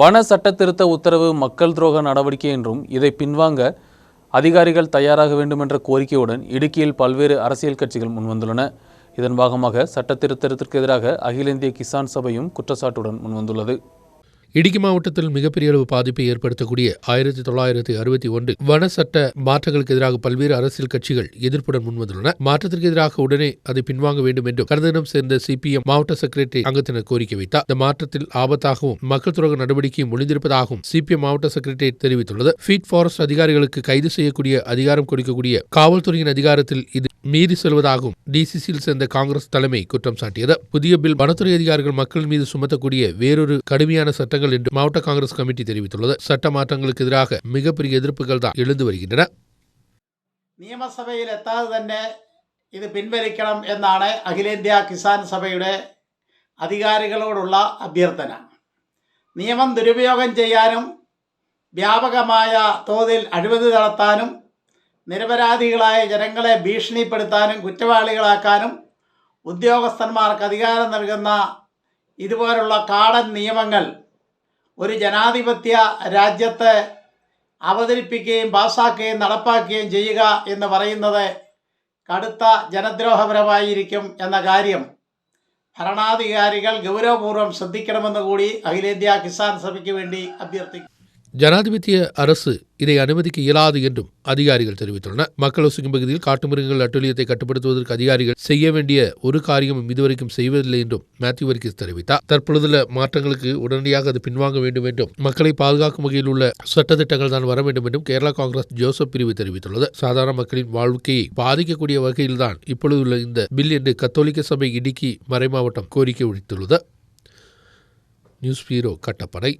வன சட்ட திருத்த உத்தரவு மக்கள் துரோக நடவடிக்கை என்றும் இதை பின்வாங்க அதிகாரிகள் தயாராக வேண்டும் என்ற கோரிக்கையுடன் இடுக்கியில் பல்வேறு அரசியல் கட்சிகள் முன்வந்துள்ளன. இதன் பாகமாக சட்ட திருத்தத்திற்கு எதிராக அகில இந்திய கிசான் சபையும் குற்றச்சாட்டுடன் முன்வந்துள்ளது. இடுக்கி மாவட்டத்தில் மிகப்பெரிய அளவு பாதிப்பை ஏற்படுத்தக்கூடிய ஆயிரத்தி தொள்ளாயிரத்தி அறுபத்தி ஒன்று வன சட்ட மாற்றங்களுக்கு எதிராக பல்வேறு அரசியல் கட்சிகள் எதிர்ப்புடன் முன்வந்துள்ளன. மாற்றத்திற்கு எதிராக உடனே அதை பின்வாங்க வேண்டும் என்றும் கடந்த தினம் சேர்ந்த சிபிஎம் மாவட்ட செக்ரட்டரி அங்கத்தினர் கோரிக்கை வைத்தார். இந்த மாற்றத்தில் ஆபத்தாகவும் மக்கள் துரோக நடவடிக்கையும் ஒளிந்திருப்பதாகவும் சிபிஎம் மாவட்ட செக்ரட்டரி தெரிவித்துள்ளது. ஃபீட் ஃபாரஸ்ட் அதிகாரிகளுக்கு கைது செய்யக்கூடிய அதிகாரம் கொடுக்கக்கூடிய காவல்துறையின் அதிகாரத்தில் இது மீறி செல்வதாகவும் டிசிசியில் சேர்ந்த காங்கிரஸ் தலைமை குற்றம் சாட்டியது புதிய பில் வனத்துறை அதிகாரிகள் மக்கள் மீது சுமத்தக்கூடிய வேறொரு கடுமையான சட்டங்கள் என்று மாவட்ட காங்கிரஸ் கமிட்டி தெரிவித்துள்ளது சட்ட மாற்றங்களுக்கு எதிராக மிகப்பெரிய எதிர்ப்புகள் தான் எழுந்து வருகின்றன നിയമസഭയിൽ എത്താതെ തന്നെ ഇത് പിൻവലിക്കണം എന്നാണ് അഖിലേന്ത്യാ കിസാൻ സഭയുടെ അധികാരികളോടുള്ള അഭ്യർത്ഥന നിയമം ദുരുപയോഗം ചെയ്യാനും വ്യാപകമായ തോതിൽ അഴിമതി നടത്താനും നിരപരാധികളായ ജനങ്ങളെ ഭീഷണിപ്പെടുത്താനും കുറ്റവാളികളാക്കാനും ഉദ്യോഗസ്ഥന്മാർക്ക് അധികാരം നൽകുന്ന ഇതുപോലുള്ള കാടൻ നിയമങ്ങൾ ഒരു ജനാധിപത്യ രാജ്യത്തെ അവതരിപ്പിക്കുകയും പാസാക്കുകയും നടപ്പാക്കുകയും ചെയ്യുക എന്ന് പറയുന്നത് കടുത്ത ജനദ്രോഹപരമായിരിക്കും എന്ന കാര്യം ഭരണാധികാരികൾ ഗൗരവപൂർവം ശ്രദ്ധിക്കണമെന്ന് കൂടി അഖിലേന്ത്യാ കിസാൻ സഭയ്ക്ക് വേണ്ടി അഭ്യർത്ഥിക്കും ജനാധിപത്യ അരസ് இதை அனுமதிக்க இயலாது என்றும் அதிகாரிகள் தெரிவித்துள்ளனர். மக்கள் வசிக்கும் பகுதியில் காட்டுமிருகங்கள் அட்டுழியத்தை கட்டுப்படுத்துவதற்கு அதிகாரிகள் செய்ய வேண்டிய ஒரு காரியமும் இதுவரைக்கும் செய்வதில்லை என்றும் மேத்யூ வர்கிஸ் தெரிவித்தார். தற்பொழுதுள்ள மாற்றங்களுக்கு உடனடியாக அது பின்வாங்க வேண்டும் என்றும் மக்களை பாதுகாக்கும் வகையில் உள்ள சட்டத்திட்டங்கள் தான் வர வேண்டும் என்றும் கேரளா காங்கிரஸ் ஜோசப் பிரிவு தெரிவித்துள்ளது. சாதாரண மக்களின் வாழ்க்கையை பாதிக்கக்கூடிய வகையில்தான் இப்பொழுதுள்ள இந்த பில் என்று கத்தோலிக்க சபை இடுக்கி மறைமாவட்டம் கோரிக்கை விடுத்துள்ளது. நியூஸ் பீரோ கட்டப்படை